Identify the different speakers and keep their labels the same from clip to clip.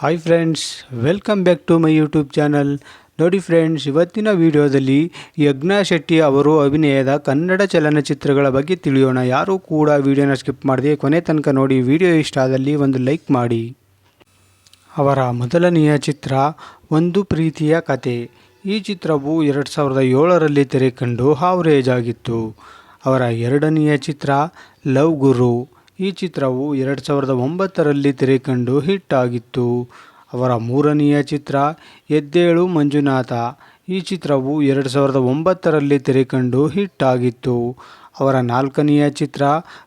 Speaker 1: Hi friends welcome back to my YouTube channel ನೋಡಿ friends ಇವತ್ತಿನ ವಿಡಿಯೋದಲ್ಲಿ ಯಜ್ಞಾ ಶೆಟ್ಟಿ ಅವರು ಅಭಿನಯದ ಕನ್ನಡ ಚಲನಚಿತ್ರಗಳ ಬಗ್ಗೆ ತಿಳಿಯೋಣ. ಯಾರೂ ಕೂಡ ವಿಡಿಯೋನ ಸ್ಕಿಪ್ ಮಾಡದೆ ಕೊನೆ ತನಕ ನೋಡಿ ವಿಡಿಯೋ ಇಷ್ಟ ಆದಲ್ಲಿ ಒಂದು ಲೈಕ್ ಮಾಡಿ. ಅವರ ಮೊದಲನೆಯ ಚಿತ್ರ ಒಂದು ಪ್ರೀತಿಯ ಕತೆ. ಈ ಚಿತ್ರವು ಎರಡು ಸಾವಿರದ ಏಳರಲ್ಲಿ ತೆರೆ ಕಂಡು ಹಾವ್ರೇಜ್ ಆಗಿತ್ತು ಅವರ ಎರಡನೆಯ ಚಿತ್ರ ಲವ್ ಗುರು. ಈ ಚಿತ್ರವು ಎರಡು ಸಾವಿರದ ಒಂಬತ್ತರಲ್ಲಿ ತೆರೆಕಂಡು ಹಿಟ್ ಆಗಿತ್ತು. ಅವರ ಮೂರನೆಯ ಚಿತ್ರ ಎದ್ದೇಳು ಮಂಜುನಾಥ. ಈ ಚಿತ್ರವು ಎರಡು ಸಾವಿರದ ಒಂಬತ್ತರಲ್ಲಿ ತೆರೆ ಕಂಡು ಹಿಟ್ ಆಗಿತ್ತು. ಅವರ ನಾಲ್ಕನೆಯ ಚಿತ್ರ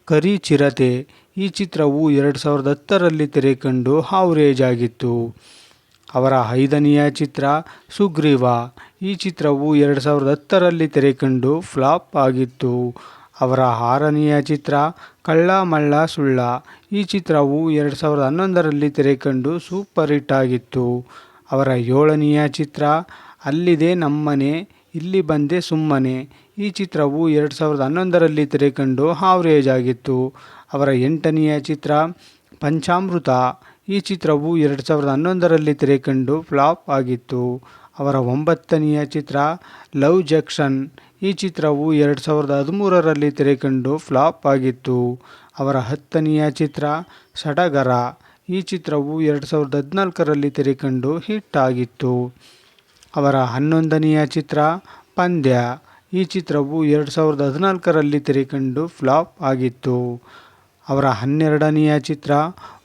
Speaker 1: ಕರಿ ಚಿರತೆ. ಈ ಚಿತ್ರವು ಎರಡು ಸಾವಿರದ ಹತ್ತರಲ್ಲಿ ತೆರೆಕಂಡು ಹಾವ್ರೇಜ್ ಆಗಿತ್ತು. ಅವರ ಐದನೆಯ ಚಿತ್ರ ಸುಗ್ರೀವ. ಈ ಚಿತ್ರವು ಎರಡು ಸಾವಿರದ ಹತ್ತರಲ್ಲಿ ತೆರೆಕಂಡು ಫ್ಲಾಪ್ ಆಗಿತ್ತು. ಅವರ ಆರನೆಯ ಚಿತ್ರ ಕಳ್ಳ ಮಳ್ಳ ಸುಳ್ಳ. ಈ ಚಿತ್ರವು ಎರಡು ಸಾವಿರದ ಹನ್ನೊಂದರಲ್ಲಿ ತೆರೆ ಕಂಡು ಸೂಪರ್ ಹಿಟ್ ಆಗಿತ್ತು. ಅವರ ಏಳನೆಯ ಚಿತ್ರ ಅಲ್ಲಿದೆ ನಮ್ಮನೆ, ಇಲ್ಲಿ ಬಂದೆ ಸುಮ್ಮನೆ. ಈ ಚಿತ್ರವು ಎರಡು ಸಾವಿರದ ಹನ್ನೊಂದರಲ್ಲಿ ತೆರೆ ಕಂಡು ಹಾವ್ರೇಜ್ ಆಗಿತ್ತು. ಅವರ ಎಂಟನೆಯ ಚಿತ್ರ ಪಂಚಾಮೃತ. ಈ ಚಿತ್ರವು ಎರಡು ಸಾವಿರದ ಹನ್ನೊಂದರಲ್ಲಿ ತೆರೆ ಕಂಡು ಫ್ಲಾಪ್ ಆಗಿತ್ತು. ಅವರ ಒಂಬತ್ತನೆಯ ಚಿತ್ರ ಲವ್ ಜಕ್ಷನ್. ಈ ಚಿತ್ರವು ಎರಡು ಸಾವಿರದ ಹದಿಮೂರರಲ್ಲಿ ತೆರೆ ಕಂಡು ಫ್ಲಾಪ್ ಆಗಿತ್ತು. ಅವರ ಹತ್ತನೆಯ ಚಿತ್ರ ಸಡಗರ ಈ ಚಿತ್ರವು ಎರಡು ಸಾವಿರದ ಹದಿನಾಲ್ಕರಲ್ಲಿ ತೆರೆ ಕಂಡು ಹಿಟ್ ಆಗಿತ್ತು. ಅವರ ಹನ್ನೊಂದನೆಯ ಚಿತ್ರ ಪಂದ್ಯ. ಈ ಚಿತ್ರವು ಎರಡು ಸಾವಿರದ ಹದಿನಾಲ್ಕರಲ್ಲಿ ತೆರೆ ಕಂಡು ಫ್ಲಾಪ್ ಆಗಿತ್ತು. ಅವರ ಹನ್ನೆರಡನೆಯ ಚಿತ್ರ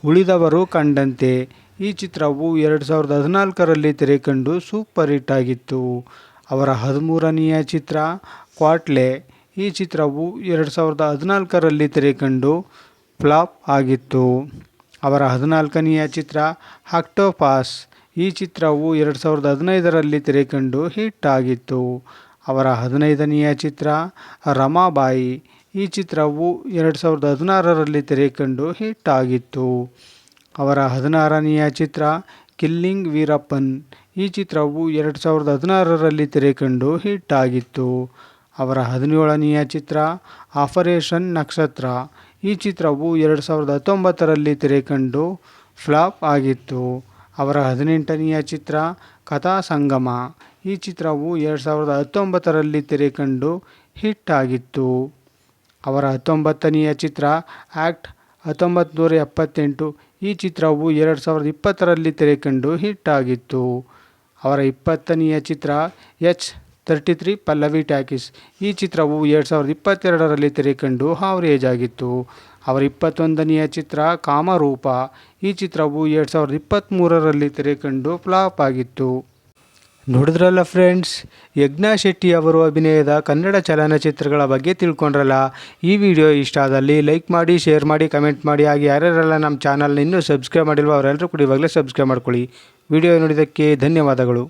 Speaker 1: ಉಳಿದವರು ಕಂಡಂತೆ. ಈ ಚಿತ್ರವು ಎರಡು ಸಾವಿರದ ಹದಿನಾಲ್ಕರಲ್ಲಿ ತೆರೆ ಕಂಡು ಸೂಪರ್ ಹಿಟ್ ಆಗಿತ್ತು. ಅವರ ಹದಿಮೂರನೆಯ ಚಿತ್ರ ಕ್ವಾಟ್ಲೆ. ಈ ಚಿತ್ರವು ಎರಡು ಸಾವಿರದ ಹದಿನಾಲ್ಕರಲ್ಲಿ ತೆರೆ ಕಂಡು ಫ್ಲಾಪ್ ಆಗಿತ್ತು. ಅವರ ಹದಿನಾಲ್ಕನೆಯ ಚಿತ್ರ ಆಕ್ಟೋಪಾಸ್. ಈ ಚಿತ್ರವು ಎರಡು ಸಾವಿರದ ಹದಿನೈದರಲ್ಲಿ ತೆರೆ ಕಂಡು ಹಿಟ್ ಆಗಿತ್ತು. ಅವರ ಹದಿನೈದನೆಯ ಚಿತ್ರ ರಮಾಬಾಯಿ. ಈ ಚಿತ್ರವು ಎರಡು ಸಾವಿರದ ಹದಿನಾರರಲ್ಲಿ ತೆರೆ ಕಂಡು ಹಿಟ್ ಆಗಿತ್ತು. ಅವರ ಹದಿನಾರನೆಯ ಚಿತ್ರ ಕಿಲ್ಲಿಂಗ್ ವೀರಪ್ಪನ್. ಈ ಚಿತ್ರವು ಎರಡು ಸಾವಿರದ ಹದಿನಾರರಲ್ಲಿ ತೆರೆ ಕಂಡು ಹಿಟ್ ಆಗಿತ್ತು. ಅವರ ಹದಿನೇಳನೆಯ ಚಿತ್ರ ಆಪರೇಷನ್ ನಕ್ಷತ್ರ. ಈ ಚಿತ್ರವು ಎರಡು ಸಾವಿರದ ಹತ್ತೊಂಬತ್ತರಲ್ಲಿ ತೆರೆ ಕಂಡು ಫ್ಲಾಪ್ ಆಗಿತ್ತು. ಅವರ ಹದಿನೆಂಟನೆಯ ಚಿತ್ರ ಕಥಾ ಸಂಗಮ. ಈ ಚಿತ್ರವು ಎರಡು ಸಾವಿರದ ಹತ್ತೊಂಬತ್ತರಲ್ಲಿ ತೆರೆ ಕಂಡು ಹಿಟ್ ಆಗಿತ್ತು. ಅವರ ಹತ್ತೊಂಬತ್ತನೆಯ ಚಿತ್ರ ಆ್ಯಕ್ಟ್ ಹತ್ತೊಂಬತ್ತು ನೂರ ಎಪ್ಪತ್ತೆಂಟು ಈ ಚಿತ್ರವು ಎರಡು ಸಾವಿರದ ಇಪ್ಪತ್ತರಲ್ಲಿ ತೆರೆ ಕಂಡು ಹಿಟ್ ಆಗಿತ್ತು ಅವರ ಇಪ್ಪತ್ತನೆಯ ಚಿತ್ರ H thirty three Pallavi talkies ಈ ಚಿತ್ರವು ಎರಡು ಸಾವಿರದ ಇಪ್ಪತ್ತೆರಡರಲ್ಲಿ ತೆರೆ ಕಂಡು ಹಾವ್ರೇಜ್ ಆಗಿತ್ತು ಅವರ ಇಪ್ಪತ್ತೊಂದನೆಯ ಚಿತ್ರ ಕಾಮರೂಪ. ಈ ಚಿತ್ರವು ಎರಡು ಸಾವಿರದ ಇಪ್ಪತ್ತ್ಮೂರರಲ್ಲಿ ತೆರೆ ಕಂಡು ಫ್ಲಾಪ್ ಆಗಿತ್ತು. ನೋಡಿದ್ರಲ್ಲ ಫ್ರೆಂಡ್ಸ್ ಯಜ್ಞಾ ಶೆಟ್ಟಿ ಅವರು ಅಭಿನಯದ ಕನ್ನಡ ಚಲನಚಿತ್ರಗಳ ಬಗ್ಗೆ ತಿಳ್ಕೊಂಡ್ರಲ್ಲ? ಈ ವಿಡಿಯೋ ಇಷ್ಟ ಆದಲ್ಲಿ ಲೈಕ್ ಮಾಡಿ ಶೇರ್ ಮಾಡಿ ಕಮೆಂಟ್ ಮಾಡಿ. ಹಾಗೆ ಯಾರ್ಯಾರೆಲ್ಲ ನಮ್ಮ ಚಾನಲ್ನ ಇನ್ನೂ ಸಬ್ಸ್ಕ್ರೈಬ್ ಮಾಡಿಲ್ವೋ ಅವರೆಲ್ಲರೂ ಕೂಡ ಇವಾಗಲೇ ಸಬ್ಸ್ಕ್ರೈಬ್ ಮಾಡ್ಕೊಳ್ಳಿ. ವಿಡಿಯೋ ನೋಡಿದ್ದಕ್ಕೆ ಧನ್ಯವಾದಗಳು.